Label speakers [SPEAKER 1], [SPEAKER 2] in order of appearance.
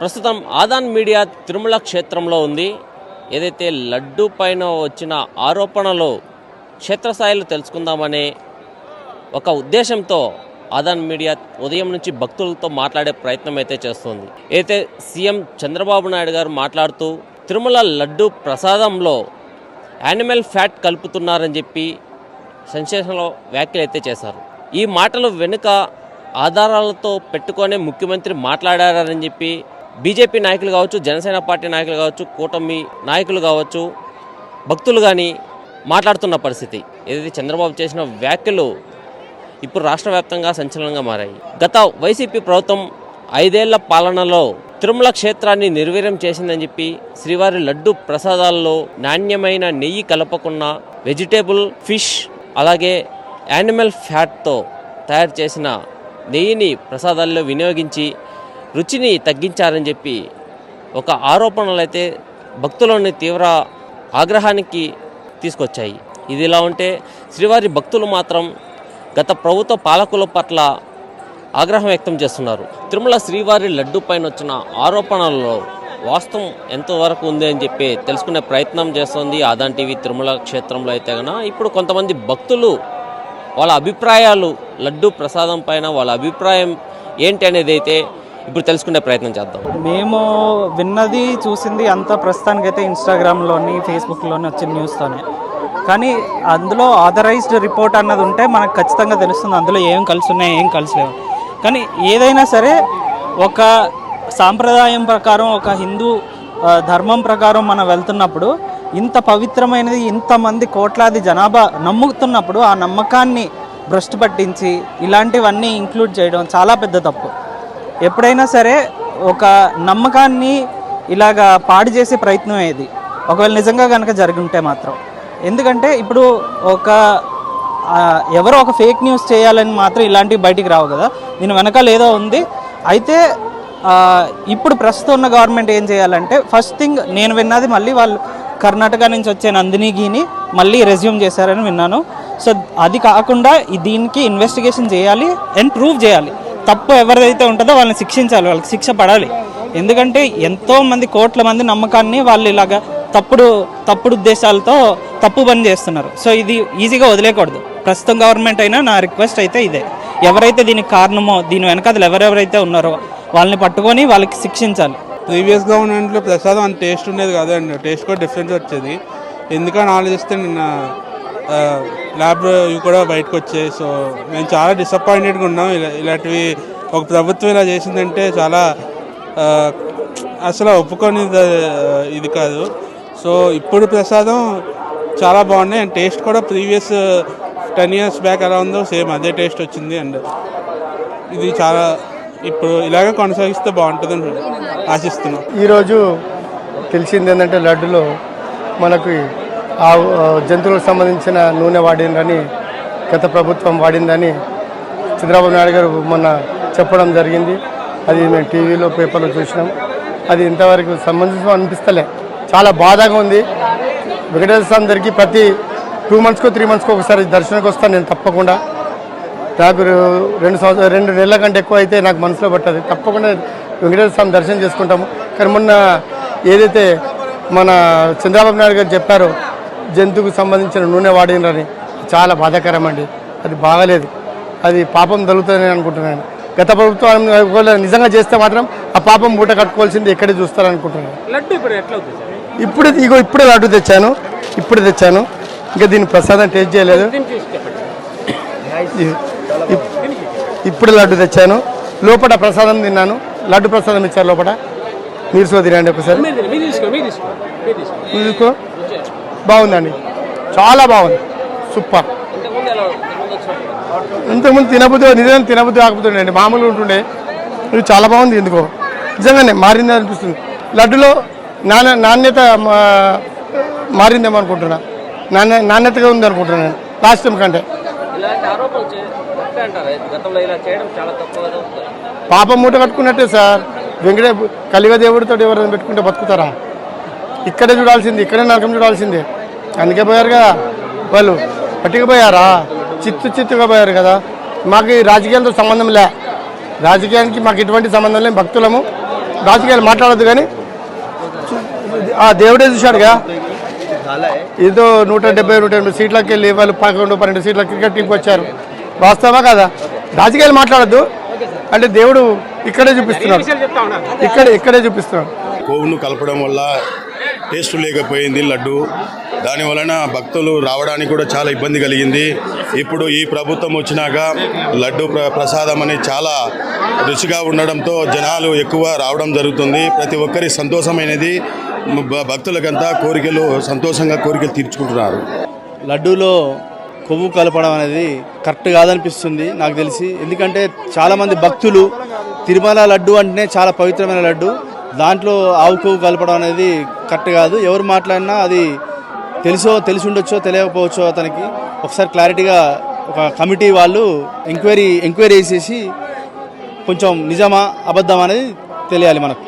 [SPEAKER 1] ప్రస్తుతం ఆదాన్ మీడియా తిరుమల క్షేత్రంలో ఉంది. ఏదైతే లడ్డు పైన వచ్చిన ఆరోపణలు క్షేత్రస్థాయిలో తెలుసుకుందామనే ఒక ఉద్దేశంతో ఆదాన్ మీడియా ఉదయం నుంచి భక్తులతో మాట్లాడే ప్రయత్నం అయితే చేస్తుంది. అయితే సీఎం చంద్రబాబు నాయుడు గారు మాట్లాడుతూ తిరుమల లడ్డు ప్రసాదంలో యానిమల్ ఫ్యాట్ కలుపుతున్నారని చెప్పి సెన్సేషన్లో వ్యాఖ్యలు అయితే చేశారు. ఈ మాటలు వెనుక ఆధారాలతో పెట్టుకొనే ముఖ్యమంత్రి మాట్లాడారని చెప్పి బీజేపీ నాయకులు కావచ్చు జనసేన పార్టీ నాయకులు కావచ్చు కూటమి నాయకులు కావచ్చు భక్తులు కానీ మాట్లాడుతున్న పరిస్థితి. ఏదైతే చంద్రబాబు చేసిన వ్యాఖ్యలు ఇప్పుడు రాష్ట్ర వ్యాప్తంగా సంచలనంగా మారాయి. గత వైసీపీ ప్రభుత్వం ఐదేళ్ళ పాలనలో తిరుమల క్షేత్రాన్ని నిర్వీర్యం చేసిందని చెప్పి శ్రీవారి లడ్డు ప్రసాదాల్లో నాణ్యమైన నెయ్యి కలపకుండా వెజిటేబుల్ ఫిష్ అలాగే యానిమల్ ఫ్యాట్తో తయారు చేసిన నెయ్యిని ప్రసాదాల్లో వినియోగించి రుచిని తగ్గించారని చెప్పి ఒక ఆరోపణలు అయితే భక్తులని తీవ్ర ఆగ్రహానికి తీసుకొచ్చాయి. ఇది ఇలా ఉంటే శ్రీవారి భక్తులు మాత్రం గత ప్రభుత్వ పాలకుల పట్ల ఆగ్రహం వ్యక్తం చేస్తున్నారు. తిరుమల శ్రీవారి లడ్డు పైన వచ్చిన ఆరోపణలలో వాస్తవం ఎంతవరకు ఉంది అని చెప్పి తెలుసుకునే ప్రయత్నం చేస్తోంది ఆదాన్ టీవీ తిరుమల క్షేత్రంలో అయితే కనుక ఇప్పుడు కొంతమంది భక్తులు వాళ్ళ అభిప్రాయాలు లడ్డు ప్రసాదం పైన వాళ్ళ అభిప్రాయం ఏంటి అనేది అయితే ఇప్పుడు తెలుసుకునే ప్రయత్నం చేద్దాం.
[SPEAKER 2] మేము విన్నది చూసింది అంతా ప్రస్తుతానికైతే ఇన్స్టాగ్రామ్లోని ఫేస్బుక్లోని వచ్చిన న్యూస్తోనే కానీ అందులో ఆథరైజ్డ్ రిపోర్ట్ అన్నది ఉంటే మనకు ఖచ్చితంగా తెలుస్తుంది. అందులో ఏం కలిసి ఉన్నాయి ఏం కలిసిలేవు కానీ ఏదైనా సరే ఒక సాంప్రదాయం ప్రకారం ఒక హిందూ ధర్మం ప్రకారం మనం వెళ్తున్నప్పుడు ఇంత పవిత్రమైనది ఇంతమంది కోట్లాది జనాభా నమ్ముతున్నప్పుడు ఆ నమ్మకాన్ని భ్రష్టు పట్టించి ఇలాంటివన్నీ ఇంక్లూడ్ చేయడం చాలా పెద్ద తప్పు. ఎప్పుడైనా సరే ఒక నమ్మకాన్ని ఇలాగా పాడు చేసే ప్రయత్నం ఇది. ఒకవేళ నిజంగా కనుక జరిగి ఉంటే మాత్రం. ఎందుకంటే ఇప్పుడు ఒక ఎవరో ఒక ఫేక్ న్యూస్ చేయాలని మాత్రం ఇలాంటివి బయటికి రావు కదా. దీని వెనకాల ఏదో ఉంది. అయితే ఇప్పుడు ప్రస్తుతం ఉన్న గవర్నమెంట్ ఏం చేయాలంటే ఫస్ట్ థింగ్ నేను విన్నది మళ్ళీ వాళ్ళు కర్ణాటక నుంచి వచ్చే నందిని గీని మళ్ళీ రెజ్యూమ్ చేశారని విన్నాను. సో అది కాకుండా దీనికి ఇన్వెస్టిగేషన్ చేయాలి అండ్ ప్రూవ్ చేయాలి. తప్పు ఎవరిదైతే ఉంటుందో వాళ్ళని శిక్షించాలి వాళ్ళకి శిక్ష పడాలి. ఎందుకంటే ఎంతో మంది కోట్ల మంది నమ్మకాన్ని వాళ్ళు ఇలాగా తప్పుడు తప్పుడు ఉద్దేశాలతో తప్పు పని చేస్తున్నారు. సో ఇది ఈజీగా వదిలేయకూడదు. ప్రస్తుతం గవర్నమెంట్ అయినా నా రిక్వెస్ట్ అయితే ఇదే. ఎవరైతే దీనికి కారణమో దీని వెనకాల ఎవరెవరైతే ఉన్నారో వాళ్ళని పట్టుకొని వాళ్ళకి శిక్షించాలి.
[SPEAKER 3] ప్రీవియస్ గవర్నమెంట్లో ప్రసాదం అంత టేస్ట్ ఉండేది కదండి. టేస్ట్ కూడా డిఫరెన్స్ వచ్చేది. ఎందుకని ఆలోచిస్తే నిన్న ల్యాబ్ ఇవి కూడా బయటకు వచ్చాయి. సో మేము చాలా డిసప్పాయింటెడ్గా ఉన్నాం. ఇలా ఇలాంటివి ఒక ప్రభుత్వం ఇలా చేసిందంటే చాలా అసలు ఒప్పుకొని ఇది కాదు. సో ఇప్పుడు ప్రసాదం చాలా బాగున్నాయి. అండ్ టేస్ట్ కూడా ప్రీవియస్ టెన్ ఇయర్స్ బ్యాక్ ఎలా ఉందో సేమ్ అదే టేస్ట్ వచ్చింది. అండ్ ఇది చాలా ఇప్పుడు ఇలాగే కొనసాగిస్తే బాగుంటుందని ఆశిస్తున్నాం.
[SPEAKER 4] ఈరోజు తెలిసింది ఏంటంటే లడ్డులో మనకి ఆ జంతువులకు సంబంధించిన నూనె వాడిందని గత ప్రభుత్వం వాడిందని చంద్రబాబు నాయుడు గారు మొన్న చెప్పడం జరిగింది. అది మేము టీవీలో పేపర్లో చూసినాం. అది ఇంతవరకు సంబంధించిన అనిపిస్తలే. చాలా బాధగా ఉంది. వెంకటేశ్వర స్వామి దగ్గరికి ప్రతి టూ మంత్స్కో త్రీ మంత్స్కో ఒకసారి దర్శనానికి వస్తాను నేను తప్పకుండా. నాకు రెండు సంవత్సరాలు రెండు నెలల కంటే ఎక్కువ అయితే నాకు మనసులో పట్టదు. తప్పకుండా వెంకటేశ్వర స్వామి దర్శనం చేసుకుంటాము. కానీ మొన్న ఏదైతే మన చంద్రబాబు నాయుడు గారు చెప్పారో జంతువుకు సంబంధించిన నూనె వాడినని చాలా బాధాకరం అండి అది బాగలేదు. అది పాపం తగులుతుందని అనుకుంటున్నాను. గత ప్రభుత్వం నిజంగా చేస్తే మాత్రం ఆ పాపం మూట కట్టుకోవాల్సింది ఎక్కడే చూస్తారనుకుంటున్నాను.
[SPEAKER 1] లడ్డు ఇప్పుడు ఎట్లా అవుతుంది
[SPEAKER 4] ఇప్పుడు ఇగో ఇప్పుడే లడ్డు తెచ్చాను. ఇప్పుడు తెచ్చాను. ఇంకా దీని ప్రసాదం టేస్ట్ చేయలేదు. ఇప్పుడు లడ్డు తెచ్చాను. లోపల ప్రసాదం తిన్నాను. లడ్డు ప్రసాదం ఇచ్చారు లోపల. మీరు సో తినండి ఒకసారి. మీరు తీసుకో. బాగుందండి. చాలా బాగుంది. సూపర్. ఇంతకుముందు తినబుద్ధి నిజంగా తినబుద్ధి కాకపోతుండే అండి. మామూలుగా ఉంటుండే. ఇది చాలా బాగుంది ఎందుకో. నిజంగానే మారింది అనిపిస్తుంది. లడ్డులో నాణ్య నాణ్యత మారిందేమో అనుకుంటున్నా. నాణ్య నాణ్యతగా ఉంది అనుకుంటున్నాను లాస్ట్ టైం కంటే. పాపం మూట కట్టుకున్నట్టే సార్. వెంకటే కలిగదేవుడితో ఎవరైనా పెట్టుకుంటే బతుకుతారా? ఇక్కడే చూడాల్సింది ఇక్కడే నరకం చూడాల్సిందే. అందుకే పోయారుగా వాళ్ళు. పట్టుకు పోయారా చిత్తు చిత్తుగా పోయారు కదా. మాకు రాజకీయాలతో సంబంధం లే. రాజకీయానికి మాకు ఎటువంటి సంబంధం లేదు భక్తులము. రాజకీయాలు మాట్లాడద్దు కానీ ఆ దేవుడే చూశాడుగా. ఏదో నూట డెబ్బై నూట ఎనభై సీట్లకి వెళ్ళి వాళ్ళు పదకొండు పన్నెండు సీట్ల క్రికెట్ టీంకి వచ్చారు. వాస్తవమా కదా? రాజకీయాలు మాట్లాడద్దు. అంటే దేవుడు ఇక్కడే చూపిస్తున్నాడు. ఇక్కడ ఇక్కడే చూపిస్తున్నాడు.
[SPEAKER 5] కొవ్వును కలపడం వల్ల టేస్ట్ లేకపోయింది లడ్డు. దాని వలన భక్తులు రావడానికి కూడా చాలా ఇబ్బంది కలిగింది. ఇప్పుడు ఈ ప్రభుత్వం వచ్చినాక లడ్డు ప్ర ప్రసాదం అనేది చాలా రుచిగా ఉండడంతో జనాలు ఎక్కువ రావడం జరుగుతుంది. ప్రతి ఒక్కరి సంతోషమైనది. భక్తులకంతా కోరికలు సంతోషంగా కోరికలు తీర్చుకుంటున్నారు.
[SPEAKER 6] లడ్డూలో కొవ్వు కలపడం అనేది కరెక్ట్ కాదనిపిస్తుంది నాకు తెలిసి. ఎందుకంటే చాలామంది భక్తులు తిరుమల లడ్డు అంటేనే చాలా పవిత్రమైన లడ్డు. దాంట్లో ఆవుకు కలపడం అనేది కరెక్ట్ కాదు. ఎవరు మాట్లాడినా అది తెలుసో తెలిసి ఉండొచ్చో తెలియకపోవచ్చో అతనికి ఒకసారి క్లారిటీగా ఒక కమిటీ వాళ్ళు ఎంక్వైరీ ఎంక్వైరీ చేసేసి కొంచెం నిజమా అబద్ధమా అనేది తెలియాలి మనకు.